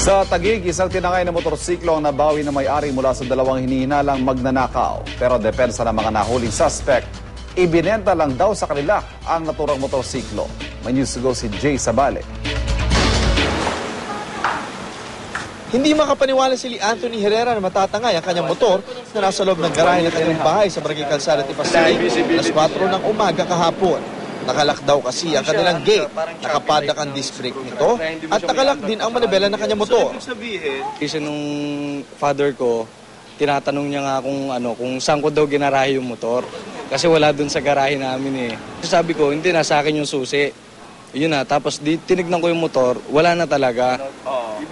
Sa Taguig, isang tinangay na motorsiklo ang nabawi na may-ari mula sa dalawang hinihinalang magnanakaw. Pero depensa ng mga nahuling suspect, ibinenta lang daw sa kanila ang naturang motorsiklo. May news to go si Jay Sabale. Hindi makapaniwala si Lee Anthony Herrera na matatangay ang kanyang motor na nasa loob ng garahe ng kanyang bahay sa Barangay Calzada, Tipasay, alas 4 ng umaga kahapon. Nakalak daw kasi ang kanilang gate, nakapadak ang disc brake nito, at nakalak din ang manibela ng kanyang motor. Kasi nung father ko, tinatanong niya nga kung ano, kung saan ko daw ginarahe yung motor. Kasi wala dun sa garahe namin eh. Sabi ko, hindi na sa akin yung susi. Yun na, tapos di, tinignan ko yung motor, wala na talaga.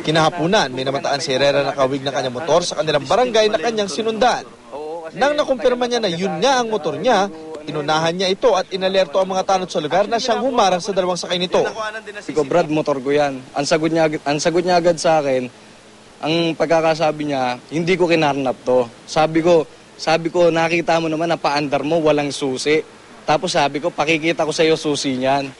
Kinahapunan, may namataan si Herrera na kawig ng kanyang motor sa kanilang barangay na kanyang sinundan. Nang nakumpirma niya na yun nga ang motor niya, inunahan niya ito at inalerto ang mga tanod sa lugar na siyang humarang sa dalawang sakay nito. Sabi ko, Brad, motor ko yan. Ang sagot niya, ang sagot niya agad sa akin, ang pagkakasabi niya, hindi ko kinarnap to. Sabi ko, sabi ko, nakita mo naman na paandar mo, walang susi. Tapos sabi ko, pakikita ko sa iyo susi niyan.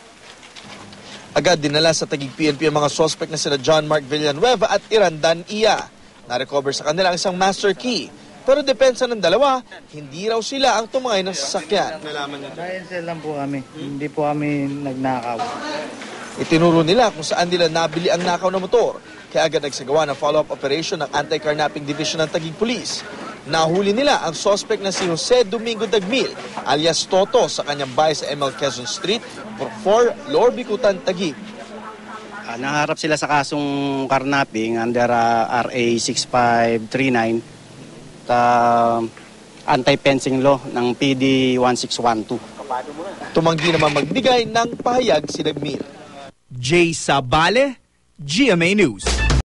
Agad dinala sa tagig PNP ang mga suspect na sila John Mark Villanueva at Irandan Iya. Na-recover sa kanila ang isang master key. Pero depensa ng dalawa, hindi raw sila ang tumangay ng sasakyan. Science lang po kami. Hindi po kami nagnakaw. Itinuro nila kung saan nila nabili ang nakaw na motor. Kaya agad nagsagawa ng follow-up operation ng Anti-Carnapping Division ng Taguig Police. Nahuli nila ang suspect na si Jose Domingo Dagmil alias Toto sa kanyang bahay sa ML Quezon Street, 4 Lower Bikutan, Taguig. Ah, nangarap sila sa kasong karnaping under ah, RA 6539 uh, anti-fencing law ng PD 1612. Tumanggi naman magbigay ng pahayag si Dagmil. Jay Sabale, GMA News.